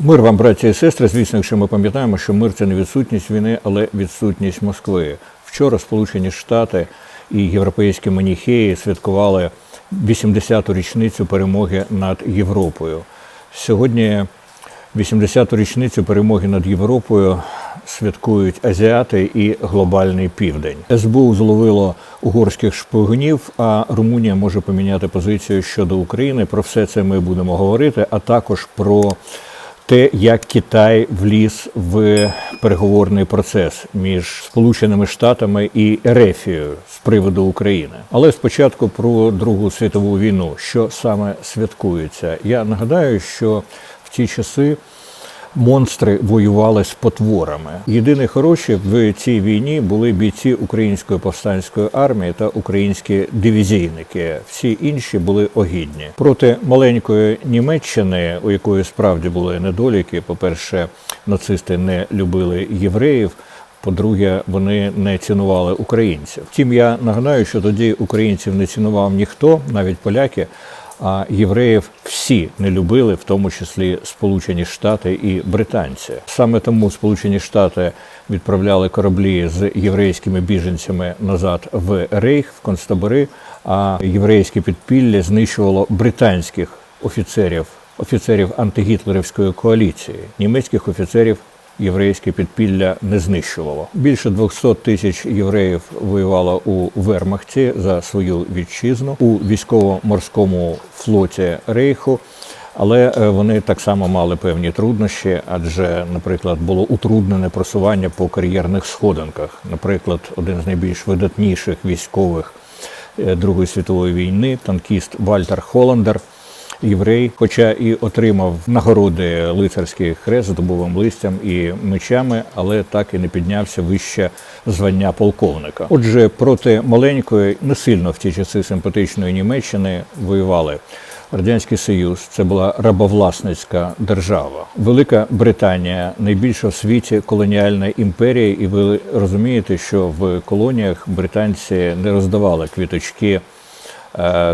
Мир вам, браті і сестри. Звісно, якщо ми пам'ятаємо, що мир це не відсутність війни, але відсутність Москви. Вчора Сполучені Штати і європейські маніхеї святкували 80-ту річницю перемоги над Європою. Сьогодні 80-ту річницю перемоги над Європою святкують азіати і глобальний південь. СБУ зловило угорських шпигунів, а Румунія може поміняти позицію щодо України. Про все це ми будемо говорити, а також про те, як Китай вліз в переговорний процес між Сполученими Штатами і Ерефією з приводу України. Але спочатку про Другу світову війну, що саме святкується. Я нагадаю, що в ті часи. Монстри воювали з потворами. Єдине хороші в цій війні були бійці української повстанської армії та українські дивізійники. Всі інші були огідні проти маленької Німеччини, у якої справді були недоліки. По перше, нацисти не любили євреїв. По-друге, вони не цінували українців. Втім, я нагадаю, що тоді українців не цінував ніхто, навіть поляки. А євреїв всі не любили, в тому числі Сполучені Штати і британці. Саме тому Сполучені Штати відправляли кораблі з єврейськими біженцями назад в Рейх, в концтабори, а єврейське підпілля знищувало британських офіцерів, офіцерів антигітлерівської коаліції, німецьких офіцерів єврейське підпілля не знищувало. Більше 200 тисяч євреїв воювало у Вермахті за свою вітчизну у військово-морському флоті Рейху. Але е, вони так само мали певні труднощі, адже, наприклад, було утруднене просування по кар'єрних сходинках. Наприклад, один з найбільш видатніших військових е, Другої світової війни, танкіст Вальтер Холландер, єврей, хоча і отримав нагороди лицарський хрест з дубовим листям і мечами, але так і не піднявся вище звання полковника. Отже, проти маленької, не сильно в ті часи симпатичної Німеччини воювали. Радянський Союз це була рабовласницька держава. Велика Британія найбільша в світі колоніальна імперія, і ви розумієте, що в колоніях британці не роздавали квіточки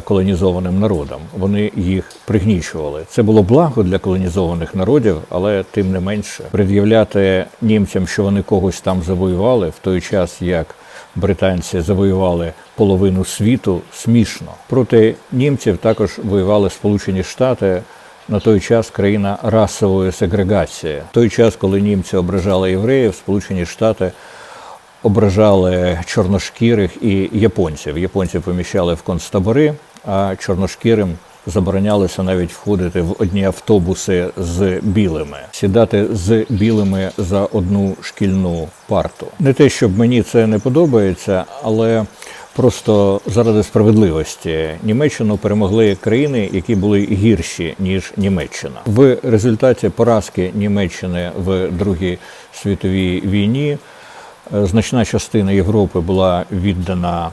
колонізованим народам. Вони їх пригнічували. Це було благо для колонізованих народів, але тим не менше пред'являти німцям, що вони когось там завоювали в той час, як британці завоювали половину світу, смішно. Проти німців також воювали Сполучені Штати. На той час країна расової сегрегації. В той час, коли німці ображали євреїв, Сполучені Штати ображали чорношкірих і японців. Японців поміщали в концтабори, а чорношкірим заборонялося навіть входити в одні автобуси з білими, сідати з білими за одну шкільну парту. Не те, щоб мені це не подобається, але просто заради справедливості Німеччину перемогли країни, які були гірші ніж Німеччина. В результаті поразки Німеччини в Другій світовій війні значна частина Європи була віддана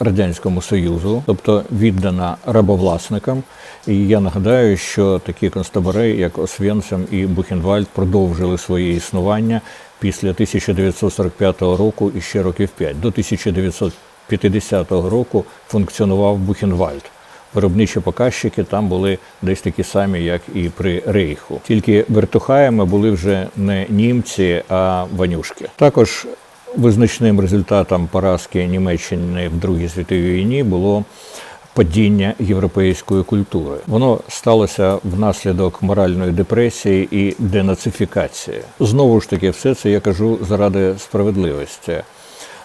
Радянському Союзу, тобто віддана рабовласникам. І я нагадаю, що такі концтабори, як Освенцим і Бухенвальд, продовжили своє існування після 1945 року і ще років 5. До 1950 року функціонував Бухенвальд. Виробничі показчики там були десь такі самі, як і при Рейху. Тільки вертухаями були вже не німці, а ванюшки. Також визначним результатом поразки Німеччини в Другій світовій війні було падіння європейської культури. Воно сталося внаслідок моральної депресії і денацифікації. Знову ж таки, все це я кажу заради справедливості.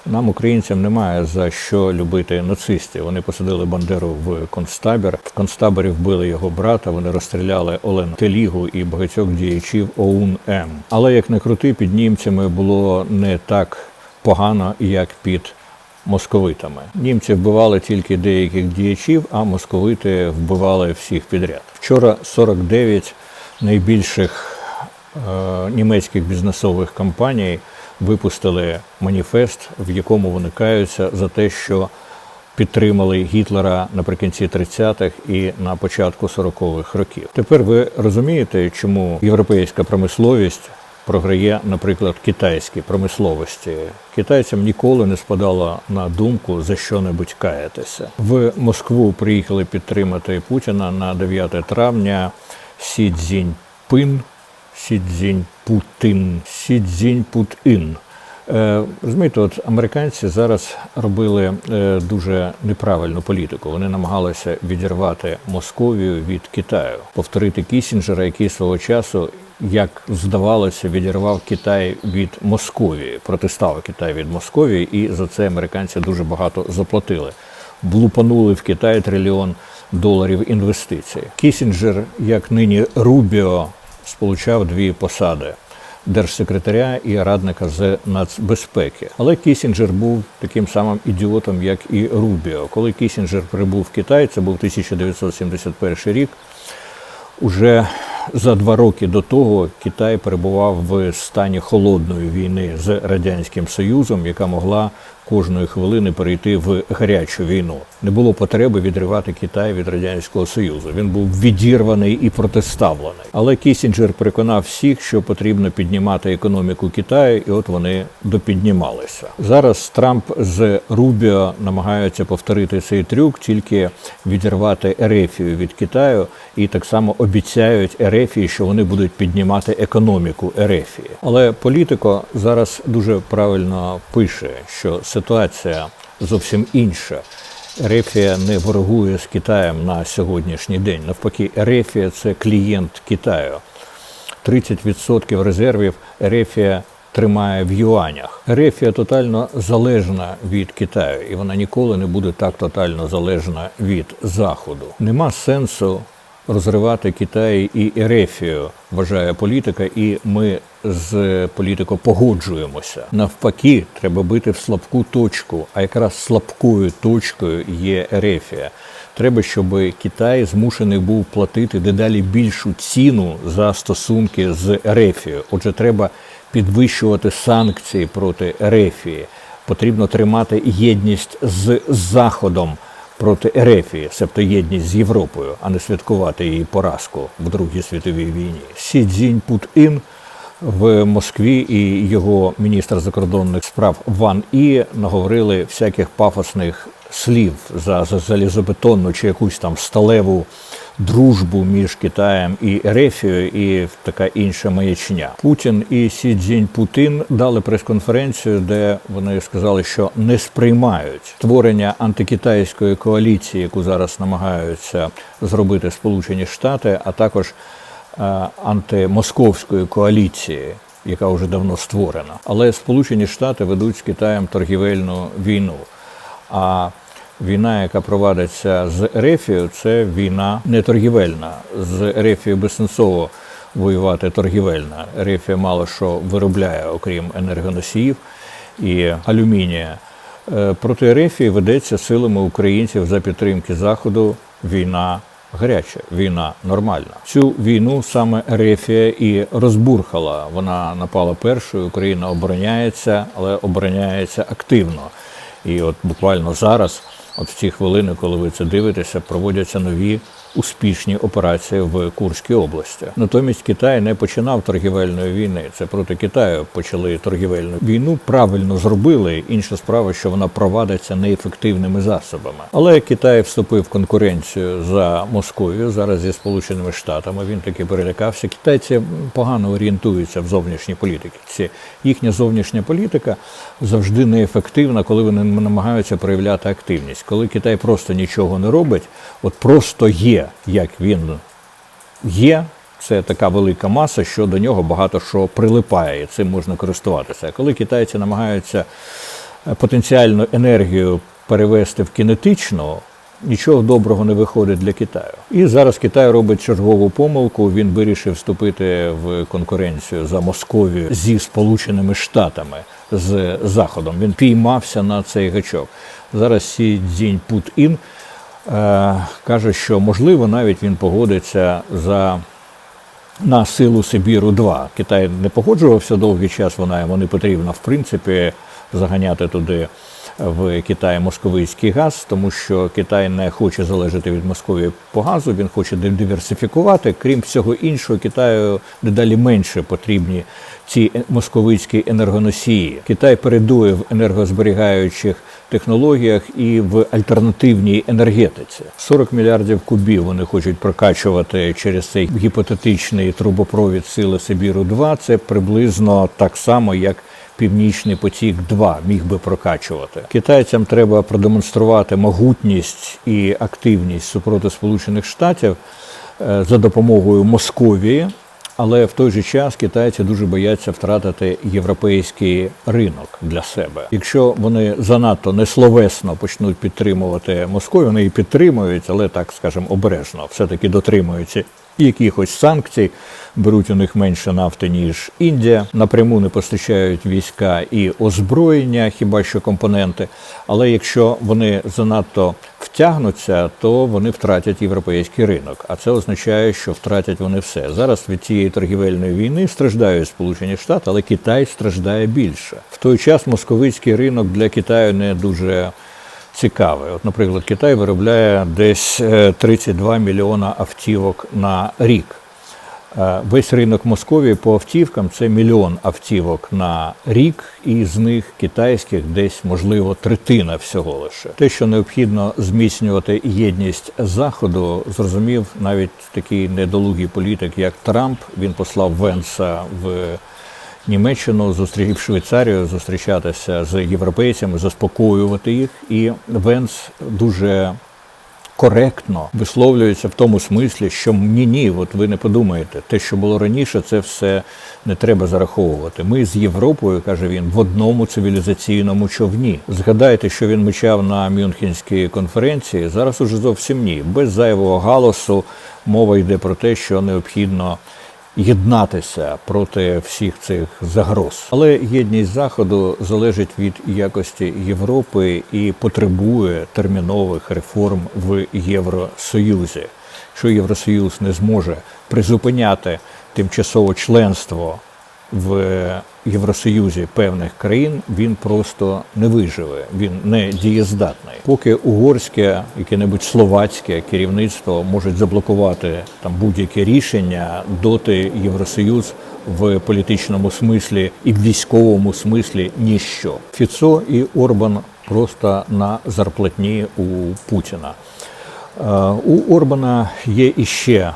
Нам, українцям, немає за що любити нацистів. Вони посадили Бандеру в концтабір. В концтаборі вбили його брата. Вони розстріляли Олен Телігу і багатьох діячів ОУН М. Але як не крути, під німцями було не так погано, як під московитами. Німці вбивали тільки деяких діячів, а московити вбивали всіх підряд. Вчора 49 найбільших е, німецьких бізнесових компаній випустили маніфест, в якому вони каються за те, що підтримали Гітлера наприкінці 30-х і на початку 40-х років. Тепер ви розумієте, чому європейська промисловість програє, наприклад, китайській промисловості. Китайцям ніколи не спадало на думку за що-небудь каятися. В Москву приїхали підтримати Путіна на 9 травня Сі Цзіньпин, Сі Цзіньпутин. Сі Цзіньпутин. Е, розумієте, от американці зараз робили е, дуже неправильну політику. Вони намагалися відірвати Московію від Китаю, повторити Кісінджера, який свого часу, як здавалося, відірвав Китай від Московії, протиставив Китай від Московії, і за це американці дуже багато заплатили. Блупанули в Китай трильйон доларів інвестицій. Кісінджер, як нині Рубіо, сполучав дві посади держсекретаря і радника з нацбезпеки. Але Кісінджер був таким самим ідіотом, як і Рубіо. Коли Кісінджер прибув в Китай, це був 1971 рік. Уже за два роки до того Китай перебував в стані холодної війни з радянським Союзом, яка могла кожної хвилини перейти в гарячу війну. Не було потреби відривати Китай від радянського союзу. Він був відірваний і протиставлений. Але Кісінджер переконав всіх, що потрібно піднімати економіку Китаю, і от вони допіднімалися. Зараз Трамп з Рубіо намагаються повторити цей трюк, тільки відірвати Ерефію від Китаю, і так само обіцяють Ерефії, що вони будуть піднімати економіку Ерефії. Але політико зараз дуже правильно пише, що ситуація зовсім інша. Ерефія не ворогує з Китаєм на сьогоднішній день. Навпаки, Ерефія це клієнт Китаю. 30% резервів Ерефія тримає в юанях. Ерефія тотально залежна від Китаю, і вона ніколи не буде так тотально залежна від Заходу. Нема сенсу розривати Китай і Ерефію, вважає політика, і ми з політико погоджуємося. Навпаки, треба бити в слабку точку, а якраз слабкою точкою є Ерефія. Треба, щоб Китай змушений був платити дедалі більшу ціну за стосунки з Ерефією. Отже, треба підвищувати санкції проти Ерефії. Потрібно тримати єдність з Заходом проти Ерефії, себто єдність з Європою, а не святкувати її поразку в Другій світовій війні. Сі Цзіньпут-ін в Москві і його міністр закордонних справ Ван І наговорили всяких пафосних слів за залізобетонну чи якусь там сталеву дружбу між Китаєм і Ерефією і така інша маячня. Путін і Сі Цзіньпутин дали прес-конференцію, де вони сказали, що не сприймають створення антикитайської коаліції, яку зараз намагаються зробити Сполучені Штати, а також е, антимосковської коаліції. Яка вже давно створена, але Сполучені Штати ведуть з Китаєм торгівельну війну. А війна, яка провадиться з Ерефією, це війна не торгівельна. З Ерефією безсенсово воювати торгівельна. Ерефія мало що виробляє, окрім енергоносіїв і алюмінія. Е, Проти Ерефії ведеться силами українців за підтримки Заходу війна гаряча, війна нормальна. Цю війну саме Ерефія і розбурхала. Вона напала першою, Україна обороняється, але обороняється активно. І от буквально зараз, от в ці хвилини, коли ви це дивитеся, проводяться нові успішні операції в Курській області. Натомість Китай не починав торгівельної війни. Це проти Китаю почали торгівельну війну. Правильно зробили. Інша справа, що вона провадиться неефективними засобами. Але Китай вступив в конкуренцію за Московію зараз зі Сполученими Штатами. Він таки перелякався. Китайці погано орієнтуються в зовнішній політиці. Їхня зовнішня політика завжди неефективна, коли вони намагаються проявляти активність. Коли Китай просто нічого не робить, от просто є, як він є. Це така велика маса, що до нього багато що прилипає, і цим можна користуватися. А коли китайці намагаються е, потенціальну енергію перевести в кінетичну, нічого доброго не виходить для Китаю. І зараз Китай робить чергову помилку. Він вирішив вступити в конкуренцію за Московію зі Сполученими Штатами з Заходом. Він піймався на цей гачок. Зараз Сі Цзіньпут-ін е, каже, що можливо навіть він погодиться за на силу Сибіру 2 Китай не погоджувався довгий час. Вона йому не потрібна, в принципі, заганяти туди в Китай московицький газ, тому що Китай не хоче залежати від Московії по газу. Він хоче диверсифікувати. Крім всього іншого, Китаю дедалі менше потрібні ці московицькі енергоносії. Китай передує в енергозберігаючих технологіях і в альтернативній енергетиці. 40 мільярдів кубів вони хочуть прокачувати через цей гіпотетичний трубопровід сили Сибіру 2 Це приблизно так само, як Північний потік 2 міг би прокачувати. Китайцям треба продемонструвати могутність і активність супроти Сполучених Штатів е, за допомогою Московії. Але в той же час китайці дуже бояться втратити європейський ринок для себе. Якщо вони занадто несловесно почнуть підтримувати Москву, вони її підтримують, але так скажемо обережно, все таки дотримуються якихось санкцій, беруть у них менше нафти ніж Індія. Напряму не постачають війська і озброєння, хіба що компоненти. Але якщо вони занадто втягнуться, то вони втратять європейський ринок. А це означає, що втратять вони все. Зараз від цієї торгівельної війни страждають Сполучені Штати, але Китай страждає більше. В той час московицький ринок для Китаю не дуже цікавий. От, наприклад, Китай виробляє десь е, 32 мільйона автівок на рік. Е, Весь ринок Московії по автівкам це мільйон автівок на рік, і з них китайських десь можливо третина всього лише. Те, що необхідно зміцнювати єдність заходу, зрозумів навіть такий недолугий політик, як Трамп. Він послав Венса в Німеччину, зустрів Швейцарію, зустрічатися з європейцями, заспокоювати їх. І Венс дуже коректно висловлюється в тому смислі, що ні, ні, от ви не подумаєте, те, що було раніше, це все не треба зараховувати. Ми з Європою, каже він, в одному цивілізаційному човні. Згадайте, що він мечав на Мюнхенській конференції. Зараз уже зовсім ні. Без зайвого галасу мова йде про те, що необхідно єднатися проти всіх цих загроз. Але єдність заходу залежить від якості Європи і потребує термінових реформ в Євросоюзі. Що Євросоюз не зможе призупиняти тимчасове членство в Євросоюзі певних країн, він просто не виживе, він не дієздатний. Поки угорське, яке-небудь словацьке керівництво можуть заблокувати там будь-яке рішення, доти Євросоюз в політичному смислі і в військовому смислі ніщо. Фіцо і Орбан просто на зарплатні у Путіна. Е, У Орбана є іще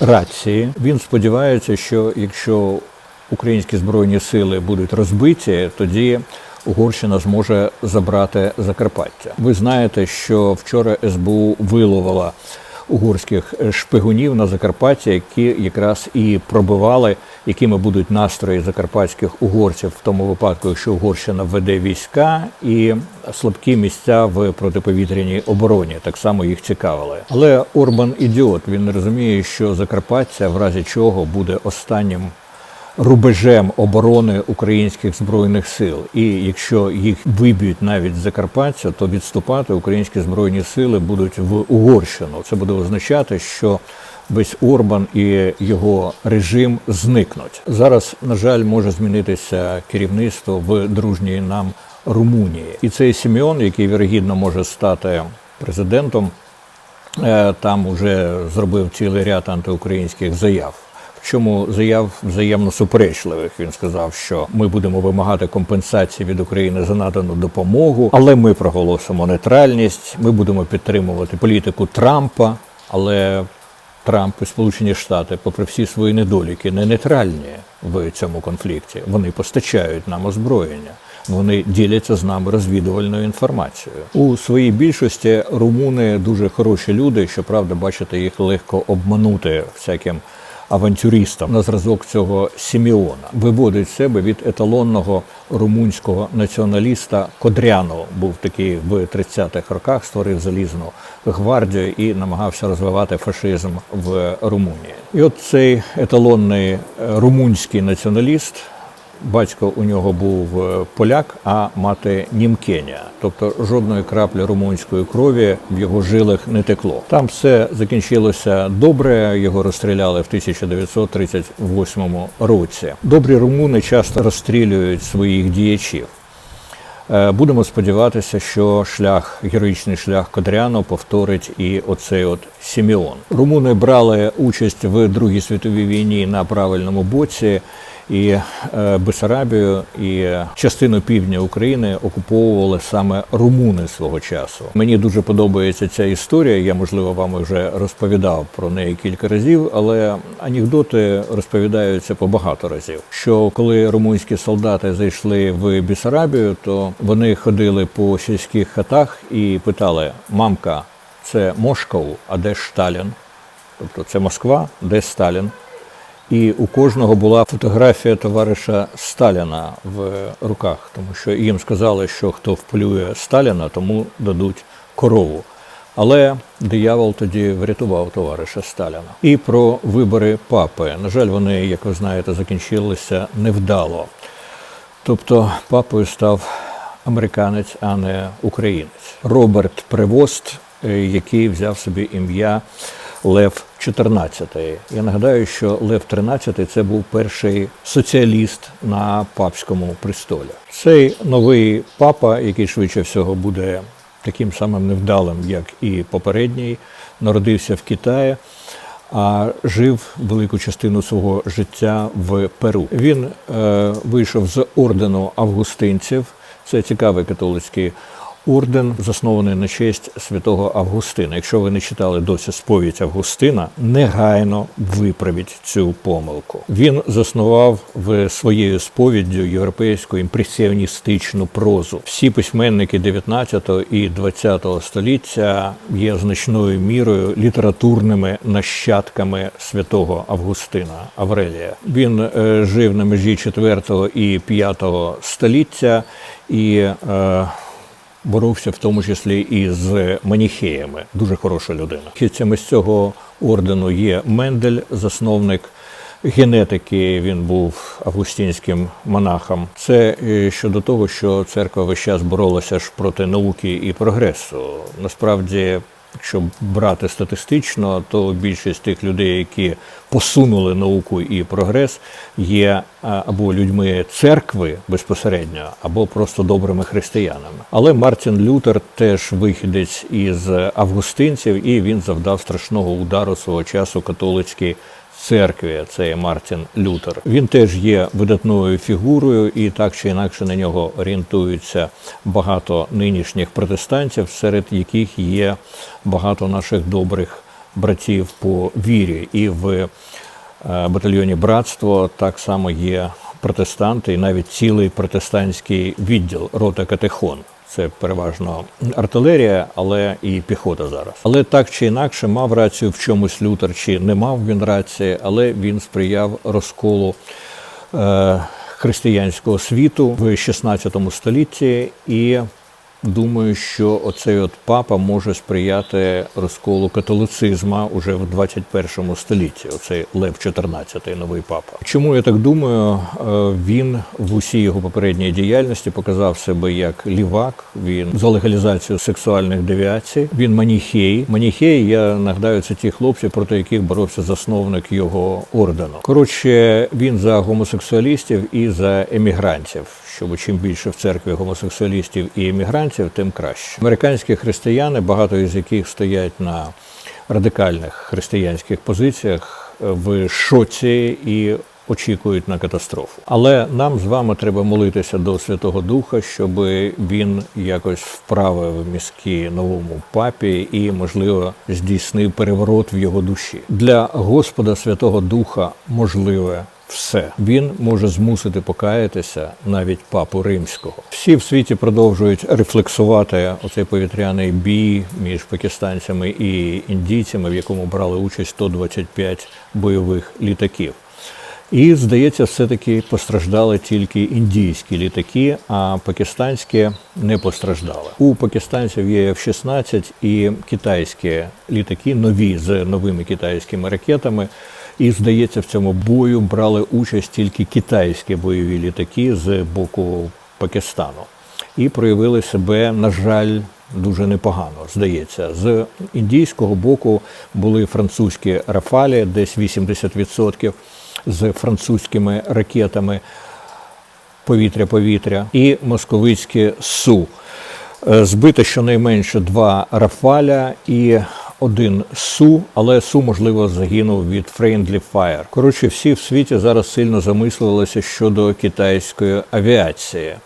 рації. Він сподівається, що якщо українські збройні сили будуть розбиті, тоді Угорщина зможе забрати Закарпаття. Ви знаєте, що вчора СБУ виловила угорських шпигунів на Закарпатті, які якраз і пробивали, якими будуть настрої закарпатських угорців в тому випадку, якщо Угорщина введе війська і слабкі місця в протиповітряній обороні. Так само їх цікавили. Але Орбан ідіот. Він не розуміє, що Закарпаття в разі чого буде останнім рубежем оборони українських збройних сил. І якщо їх виб'ють навіть з Закарпаття, то відступати українські збройні сили будуть в Угорщину. Це буде означати, що весь Орбан і його режим зникнуть. Зараз, на жаль, може змінитися керівництво в дружній нам Румунії. І цей Сімеон, який вірогідно може стати президентом, е, там уже зробив цілий ряд антиукраїнських заяв. Чому заяв взаємно суперечливих. Він сказав, що ми будемо вимагати компенсації від України за надану допомогу, але ми проголосимо нейтральність. Ми будемо підтримувати політику Трампа, але Трамп і Сполучені Штати, попри всі свої недоліки, не нейтральні в цьому конфлікті. Вони постачають нам озброєння. Вони діляться з нами розвідувальною інформацією. У своїй більшості румуни дуже хороші люди. Щоправда, бачите, їх легко обманути всяким авантюристам на зразок цього Сіміона. Виводить себе від еталонного румунського націоналіста Кодряно. Був такий в 30-х роках, створив залізну гвардію і намагався розвивати фашизм в Румунії. І от цей еталонний е, румунський націоналіст. Батько у нього був е, поляк, а матинімкеня. Тобто жодної краплі румунської крові в його жилах не текло. Там все закінчилося добре. Його розстріляли в 1938 році. Добрі румуни часто розстрілюють своїх діячів. Е, Будемо сподіватися, що шлях, героїчний шлях Кодряно повторить і оцей от Сімеон. Румуни брали участь в Другій світовій війні на правильному боці, і е, Бесарабію, і частину півдня України окуповували саме румуни свого часу. Мені дуже подобається ця історія. Я можливо вам вже розповідав про неї кілька разів, але анекдоти розповідаються по багато разів. Що коли румунські солдати зайшли в Бісарабію, то вони ходили по сільських хатах і питали: мамка, це Мошков, а де ж Сталін? Тобто це Москва, де Сталін. І у кожного була фотографія товариша Сталіна в руках, тому що їм сказали, що хто вполює Сталіна, тому дадуть корову. Але диявол тоді врятував товариша Сталіна. І про вибори папи. На жаль, вони, як ви знаєте, закінчилися невдало. Тобто папою став американець, а не українець. Роберт Превост, е, який взяв собі ім'я Лев XIV. Я нагадаю, що Лев XIII – це був перший соціаліст на папському престолі. Цей новий папа, який швидше всього буде таким самим невдалим, як і попередній, народився в Китаї. А жив велику частину свого життя в Перу. Він е, вийшов з ордену августинців. Це цікавий католицький орден, заснований на честь святого Августина. Якщо ви не читали досі сповідь Августина, негайно виправіть цю помилку. Він заснував в своєю сповіддю європейську імпресіоністичну прозу. Всі письменники 19 і 20 століття є значною мірою літературними нащадками святого Августина Аврелія. Він е, жив на межі 4 і 5 століття і е, боровся в тому числі і з маніхеями. Дуже хороша людина. Хідцями з цього ордену є Мендель, засновник генетики. Він був августінським монахом. Це е, щодо того, що церква весь час боролася ж проти науки і прогресу. Насправді. Якщо брати статистично, то більшість тих людей, які посунули науку і прогрес, є або людьми церкви безпосередньо, або просто добрими християнами. Але Мартін Лютер теж вихідець із августинців, і він завдав страшного удару свого часу католицькій церкві. Це є Мартін Лютер. Він теж є видатною фігурою, і так чи інакше на нього орієнтуються багато нинішніх протестантів, серед яких є багато наших добрих братів по вірі. І в е, батальйоні братство так само є протестанти, і навіть цілий протестантський відділ рота Катехон. Це переважно артилерія, але і піхота зараз. Але так чи інакше мав рацію в чомусь Лютер, чи не мав він рації, але він сприяв розколу е, християнського світу в 16 столітті і. Думаю, що оцей от папа може сприяти розколу католицизму уже в 21 столітті. Оцей Лев XIV, новий папа. Чому я так думаю? Е, Він в усій його попередній діяльності показав себе як лівак. Він за легалізацію сексуальних девіацій. Він маніхей. Маніхей, я нагадаю, це ті хлопці, проти яких боровся засновник його ордену. Коротше, він за гомосексуалістів і за емігрантів. Щоб чим більше в церкві гомосексуалістів і емігрантів, тим краще. Американські християни, багато із яких стоять на радикальних християнських позиціях, в шоці і очікують на катастрофу. Але нам з вами треба молитися до Святого Духа, щоб він якось вправив мізки новому папі і, можливо, здійснив переворот в його душі. Для Господа Святого Духа можливе все він може змусити покаятися навіть папу римського. Всі в світі продовжують рефлексувати оцей повітряний бій між пакистанцями і індійцями, в якому брали участь 125 бойових літаків. І здається, все-таки постраждали тільки індійські літаки, а пакистанські не постраждали. У пакистанців є F-16 і китайські літаки, нові з новими китайськими ракетами. І здається, в цьому бою брали участь тільки китайські бойові літаки з боку Пакистану і проявили себе, на жаль, дуже непогано. Здається, з індійського боку були французькі рафалі, десь 80% з французькими ракетами повітря-повітря, і московицькі су. Е, Збито щонайменше два рафаля і один Су, але Су, можливо, загинув від Friendly Fire. Коротше, всі в світі зараз сильно замислилися щодо китайської авіації.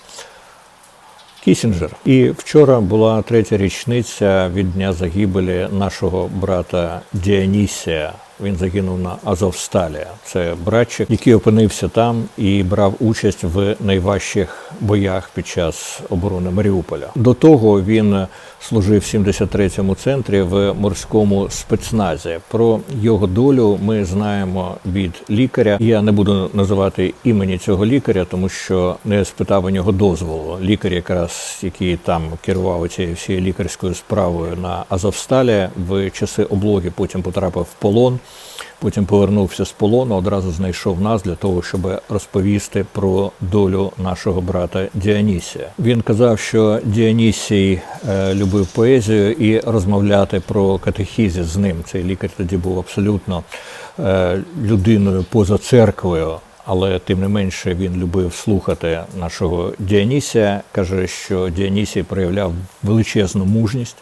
Кісінджер. І вчора була третя річниця від дня загибелі нашого брата Діанісія. Він загинув на Азовсталі. Це братчик, який опинився там і брав участь в найважчих боях під час оборони Маріуполя. До того він служив в 73-му центрі в морському спецназі. Про його долю ми знаємо від лікаря. Я не буду називати імені цього лікаря, тому що не спитав у нього дозволу. Лікар, якраз який там керував цією всією лікарською справою на Азовсталі в часи облоги, потім потрапив в полон. Потім повернувся з полону, одразу знайшов нас для того, щоб розповісти про долю нашого брата Діанісія. Він казав, що Діанісій е, любив поезію і розмовляти про катехізі з ним. Цей лікар тоді був абсолютно е, людиною поза церквою. Але тим не менше він любив слухати нашого Діанісія. Каже, що Діанісій проявляв величезну мужність.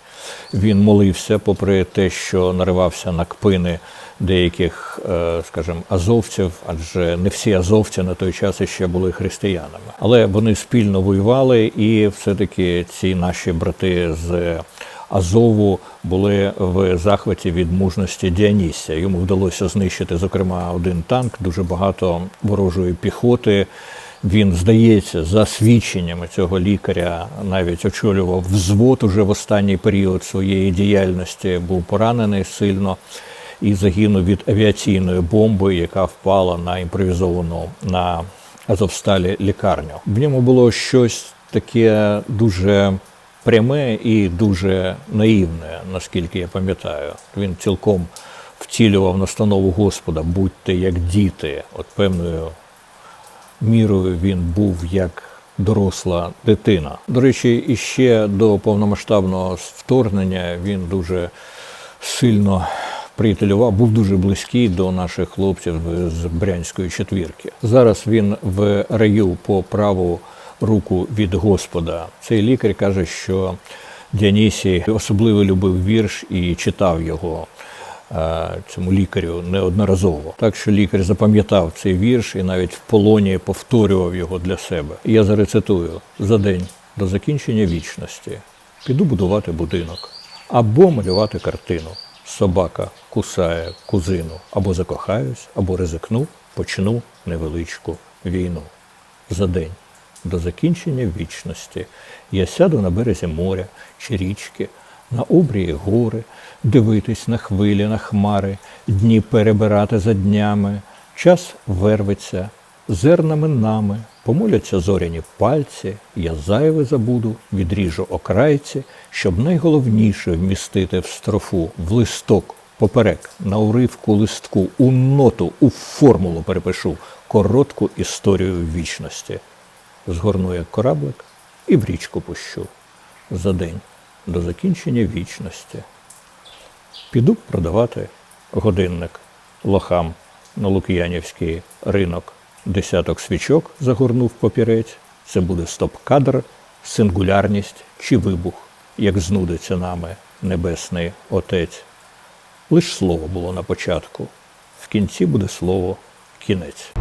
Він молився, попри те, що наривався на кпини деяких, е, скажімо, азовців, адже не всі азовці на той час ще були християнами. Але вони спільно воювали, і все-таки ці наші брати з Азову були в захваті від мужності Діанісія. Йому вдалося знищити, зокрема, один танк, дуже багато ворожої піхоти. Він, здається, за свідченнями цього лікаря навіть очолював взвод уже в останній період своєї діяльності, був поранений сильно і загинув від авіаційної бомби, яка впала на імпровізовану на Азовсталі лікарню. В ньому було щось таке дуже пряме і дуже наївне, наскільки я пам'ятаю. Він цілком втілював настанову Господа, будьте як діти, от певною мірою він був як доросла дитина. До речі, іще до повномасштабного вторгнення він дуже сильно приятелював, був дуже близький до наших хлопців з Брянської четвірки. Зараз він в раю по праву руку від Господа. Цей лікар каже, що Діанісій особливо любив вірш і читав його е, цьому лікарю неодноразово. Так що лікар запам'ятав цей вірш і навіть в полоні повторював його для себе. Я зарецитую за день до закінчення вічності піду будувати будинок або малювати картину. Собака кусає кузину, або закохаюсь, або ризикну, почну невеличку війну. За день до закінчення вічності я сяду на березі моря чи річки, на обрії гори, дивитись на хвилі, на хмари, дні перебирати за днями, час верветься, зернами нами, помоляться зоряні пальці, я зайве забуду, відріжу окрайці, щоб найголовніше вмістити в строфу, в листок, поперек, на уривку листку, у ноту, у формулу перепишу коротку історію вічності згорну як кораблик і в річку пущу за день до закінчення вічності. Піду продавати годинник лохам на Лук'янівський ринок. Десяток свічок загорнув папірець. Це буде стоп-кадр, сингулярність чи вибух, як знудиться нами Небесний Отець. Лиш слово було на початку, в кінці буде слово кінець.